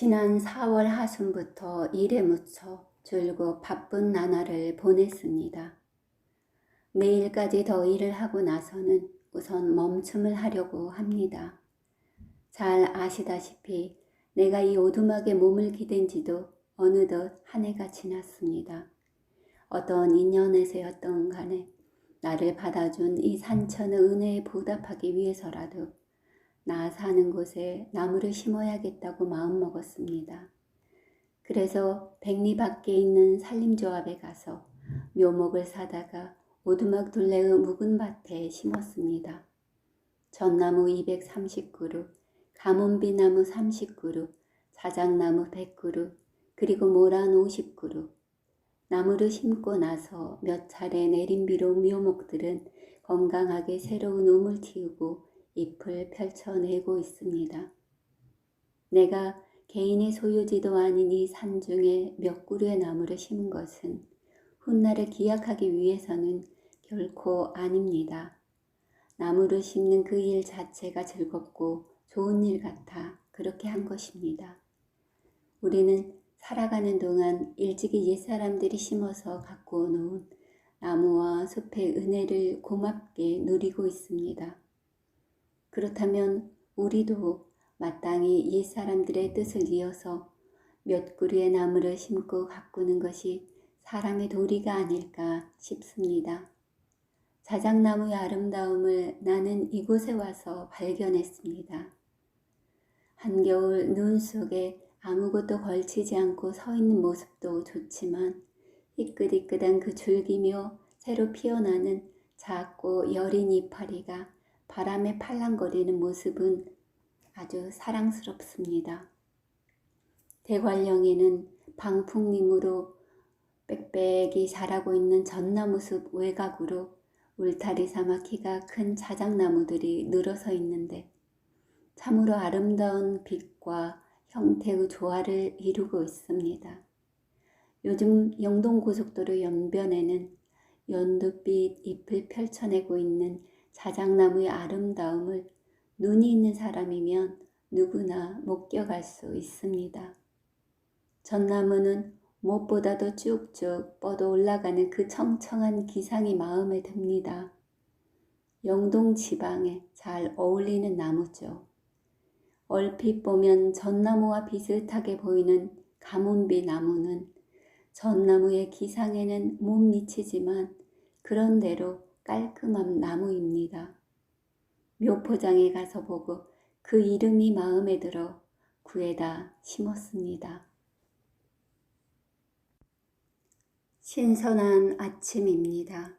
지난 4월 하순부터 일에 묻혀 줄곧 바쁜 나날을 보냈습니다. 내일까지 더 일을 하고 나서는 우선 멈춤을 하려고 합니다. 잘 아시다시피 내가 이 오두막에 몸을 기댄 지도 어느덧 한 해가 지났습니다. 어떤 인연에서였던 간에 나를 받아준 이 산천의 은혜에 보답하기 위해서라도 나 사는 곳에 나무를 심어야겠다고 마음먹었습니다. 그래서 백리 밖에 있는 산림조합에 가서 묘목을 사다가 오두막 둘레의 묵은 밭에 심었습니다. 전나무 230그루, 가문비나무 30그루, 자작나무 100그루, 그리고 모란 50그루. 나무를 심고 나서 몇 차례 내린 비로 묘목들은 건강하게 새로운 우물 틔우고 잎을 펼쳐내고 있습니다. 내가 개인의 소유지도 아닌 이 산 중에 몇 그루의 나무를 심은 것은 훗날을 기약하기 위해서는 결코 아닙니다. 나무를 심는 그 일 자체가 즐겁고 좋은 일 같아 그렇게 한 것입니다. 우리는 살아가는 동안 일찍이 옛사람들이 심어서 갖고 놓은 나무와 숲의 은혜를 고맙게 누리고 있습니다. 그렇다면 우리도 마땅히 옛 사람들의 뜻을 이어서 몇 그루의 나무를 심고 가꾸는 것이 사람의 도리가 아닐까 싶습니다. 자작나무의 아름다움을 나는 이곳에 와서 발견했습니다. 한겨울 눈 속에 아무것도 걸치지 않고 서 있는 모습도 좋지만 희끗희끗한 그 줄기며 새로 피어나는 작고 여린 이파리가 바람에 팔랑거리는 모습은 아주 사랑스럽습니다. 대관령에는 방풍림으로 빽빽이 자라고 있는 전나무숲 외곽으로 울타리 삼아 키가 큰 자작나무들이 늘어서 있는데 참으로 아름다운 빛과 형태의 조화를 이루고 있습니다. 요즘 영동고속도로 연변에는 연두빛 잎을 펼쳐내고 있는 자작나무의 아름다움을 눈이 있는 사람이면 누구나 목격할 수 있습니다. 전나무는 무엇보다도 쭉쭉 뻗어 올라가는 그 청청한 기상이 마음에 듭니다. 영동 지방에 잘 어울리는 나무죠. 얼핏 보면 전나무와 비슷하게 보이는 가문비 나무는 전나무의 기상에는 못 미치지만 그런대로 깔끔한 나무입니다. 묘포장에 가서 보고 그 이름이 마음에 들어 구에다 심었습니다. 신선한 아침입니다.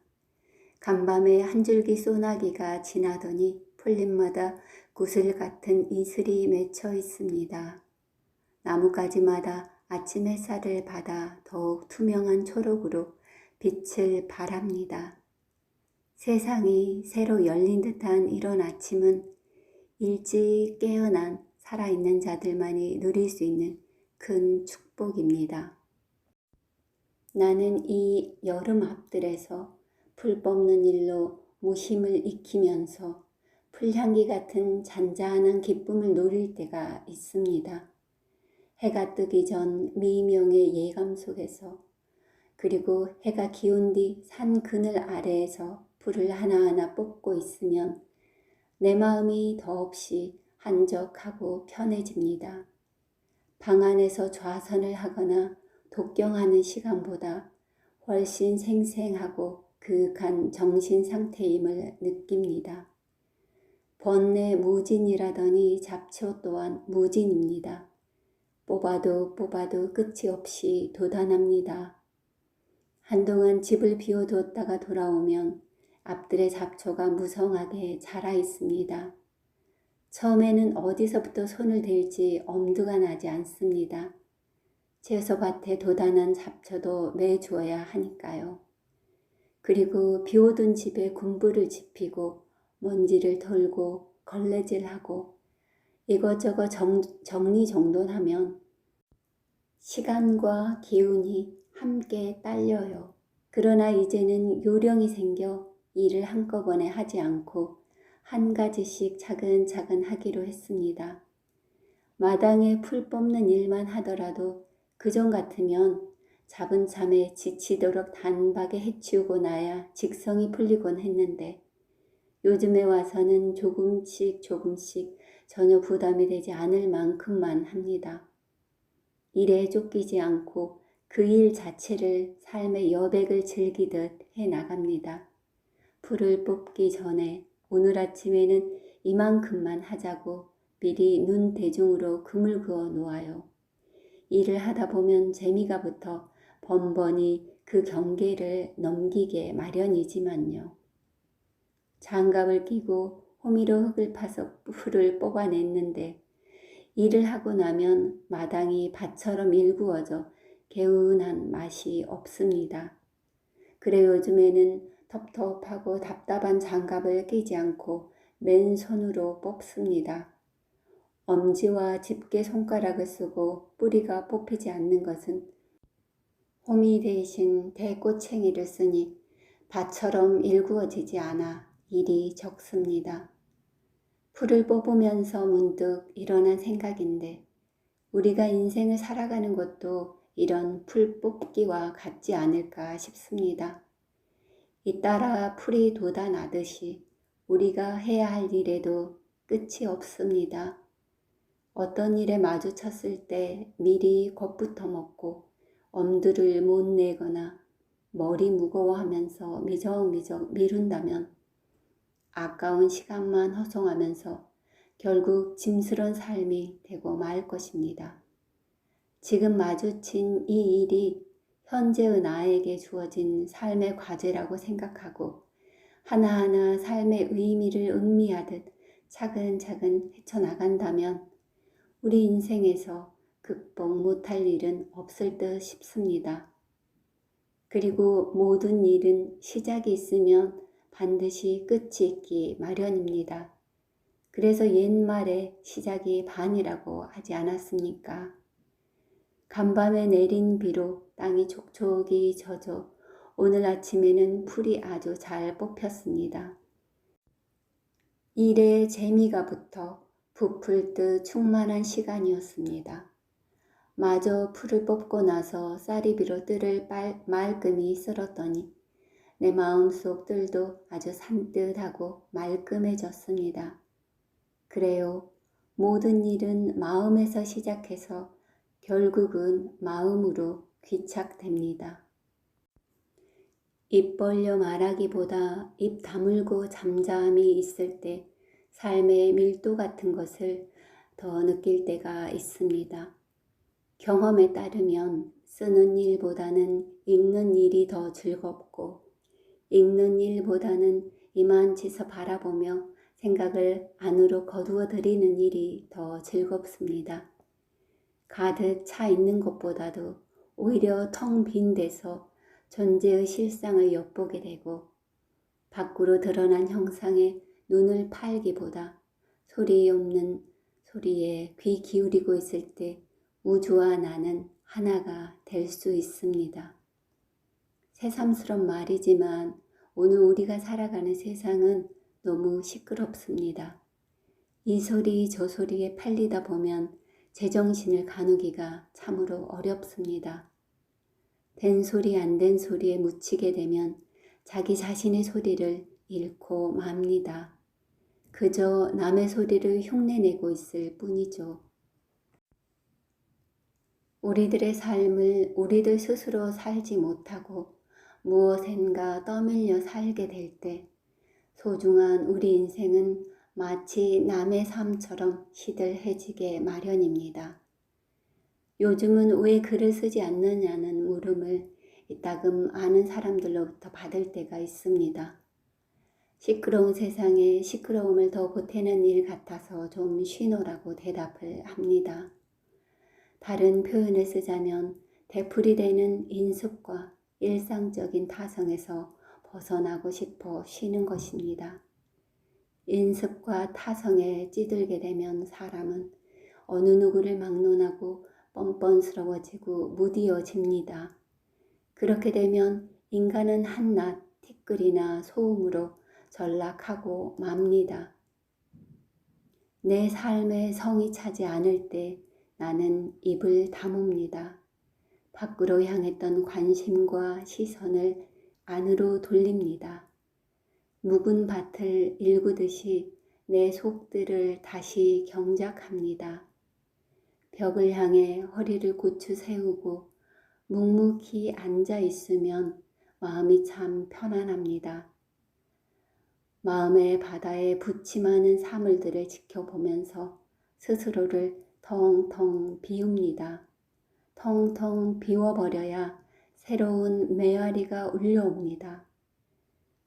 간밤에 한 줄기 소나기가 지나더니 풀잎마다 구슬 같은 이슬이 맺혀 있습니다. 나뭇가지마다 아침 햇살을 받아 더욱 투명한 초록으로 빛을 발합니다. 세상이 새로 열린 듯한 이런 아침은 일찍 깨어난 살아있는 자들만이 누릴 수 있는 큰 축복입니다. 나는 이 여름 앞들에서 풀 뽑는 일로 무심을 익히면서 풀향기 같은 잔잔한 기쁨을 누릴 때가 있습니다. 해가 뜨기 전 미명의 예감 속에서 그리고 해가 기운 뒤 산 그늘 아래에서 풀을 하나하나 뽑고 있으면 내 마음이 더없이 한적하고 편해집니다. 방 안에서 좌선을 하거나 독경하는 시간보다 훨씬 생생하고 그윽한 정신 상태임을 느낍니다. 번뇌 무진이라더니 잡초 또한 무진입니다. 뽑아도 뽑아도 끝이 없이 도단합니다. 한동안 집을 비워두었다가 돌아오면 앞들의 잡초가 무성하게 자라 있습니다. 처음에는 어디서부터 손을 댈지 엄두가 나지 않습니다. 채소밭에 도단한 잡초도 매주어야 하니까요. 그리고 비오던 집에 군부를 지피고 먼지를 털고 걸레질하고 이것저것 정, 정리정돈하면 시간과 기운이 함께 딸려요. 그러나 이제는 요령이 생겨 일을 한꺼번에 하지 않고 한 가지씩 차근차근 하기로 했습니다. 마당에 풀 뽑는 일만 하더라도 그전 같으면 잡은 참에 지치도록 단박에 해치우고 나야 직성이 풀리곤 했는데 요즘에 와서는 조금씩 조금씩 전혀 부담이 되지 않을 만큼만 합니다. 일에 쫓기지 않고 그 일 자체를 삶의 여백을 즐기듯 해 나갑니다. 풀을 뽑기 전에 오늘 아침에는 이만큼만 하자고 미리 눈 대중으로 금을 그어 놓아요. 일을 하다 보면 재미가 붙어 번번이 그 경계를 넘기게 마련이지만요. 장갑을 끼고 호미로 흙을 파서 풀을 뽑아냈는데 일을 하고 나면 마당이 밭처럼 일구어져 개운한 맛이 없습니다. 그래 요즘에는 텁텁하고 답답한 장갑을 끼지 않고 맨손으로 뽑습니다. 엄지와 집게 손가락을 쓰고 뿌리가 뽑히지 않는 것은 호미 대신 대꼬챙이를 쓰니 밭처럼 일구어지지 않아 일이 적습니다. 풀을 뽑으면서 문득 일어난 생각인데 우리가 인생을 살아가는 것도 이런 풀 뽑기와 같지 않을까 싶습니다. 잇따라 풀이 돋아나듯이 우리가 해야 할 일에도 끝이 없습니다. 어떤 일에 마주쳤을 때 미리 겁부터 먹고 엄두를 못 내거나 머리 무거워하면서 미적미적 미룬다면 아까운 시간만 허송하면서 결국 짐스런 삶이 되고 말 것입니다. 지금 마주친 이 일이 현재의 나에게 주어진 삶의 과제라고 생각하고 하나하나 삶의 의미를 음미하듯 차근차근 헤쳐나간다면 우리 인생에서 극복 못할 일은 없을 듯 싶습니다. 그리고 모든 일은 시작이 있으면 반드시 끝이 있기 마련입니다. 그래서 옛말에 시작이 반이라고 하지 않았습니까? 간밤에 내린 비로 땅이 촉촉이 젖어 오늘 아침에는 풀이 아주 잘 뽑혔습니다. 일에 재미가 붙어 부풀 듯 충만한 시간이었습니다. 마저 풀을 뽑고 나서 쌀이비로 뜰을 빨, 말끔히 쓸었더니 내 마음속 뜰도 아주 산뜻하고 말끔해졌습니다. 그래요. 모든 일은 마음에서 시작해서 결국은 마음으로 귀착됩니다. 입 벌려 말하기보다 입 다물고 잠잠히 있을 때 삶의 밀도 같은 것을 더 느낄 때가 있습니다. 경험에 따르면 쓰는 일보다는 읽는 일이 더 즐겁고 읽는 일보다는 이만치서 바라보며 생각을 안으로 거두어 들이는 일이 더 즐겁습니다. 가득 차 있는 것보다도 오히려 텅 빈 데서 존재의 실상을 엿보게 되고 밖으로 드러난 형상에 눈을 팔기보다 소리 없는 소리에 귀 기울이고 있을 때 우주와 나는 하나가 될 수 있습니다. 새삼스런 말이지만 오늘 우리가 살아가는 세상은 너무 시끄럽습니다. 이 소리 저 소리에 팔리다 보면 제정신을 가누기가 참으로 어렵습니다. 된 소리 안 된 소리에 묻히게 되면 자기 자신의 소리를 잃고 맙니다. 그저 남의 소리를 흉내내고 있을 뿐이죠. 우리들의 삶을 우리들 스스로 살지 못하고 무엇엔가 떠밀려 살게 될 때 소중한 우리 인생은 마치 남의 삶처럼 시들해지게 마련입니다. 요즘은 왜 글을 쓰지 않느냐는 물음을 이따금 아는 사람들로부터 받을 때가 있습니다. 시끄러운 세상에 시끄러움을 더 보태는 일 같아서 좀 쉬노라고 대답을 합니다. 다른 표현을 쓰자면 되풀이되는 인습과 일상적인 타성에서 벗어나고 싶어 쉬는 것입니다. 인습과 타성에 찌들게 되면 사람은 어느 누구를 막론하고 뻔뻔스러워지고 무디어집니다. 그렇게 되면 인간은 한낱 티끌이나 소음으로 전락하고 맙니다. 내 삶의 성이 차지 않을 때 나는 입을 다뭅니다. 밖으로 향했던 관심과 시선을 안으로 돌립니다. 묵은 밭을 일구듯이 내 속들을 다시 경작합니다. 벽을 향해 허리를 고추 세우고 묵묵히 앉아 있으면 마음이 참 편안합니다. 마음의 바다에 부침하는 사물들을 지켜보면서 스스로를 텅텅 비웁니다. 텅텅 비워버려야 새로운 메아리가 울려옵니다.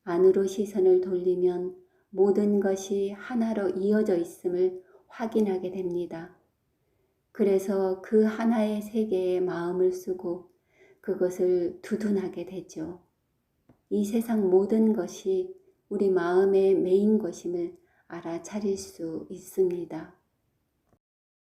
안으로 시선을 돌리면 모든 것이 하나로 이어져 있음을 확인하게 됩니다. 그래서 그 하나의 세계에 마음을 쓰고 그것을 두둔하게 되죠. 이 세상 모든 것이 우리 마음의 메인 것임을 알아차릴 수 있습니다.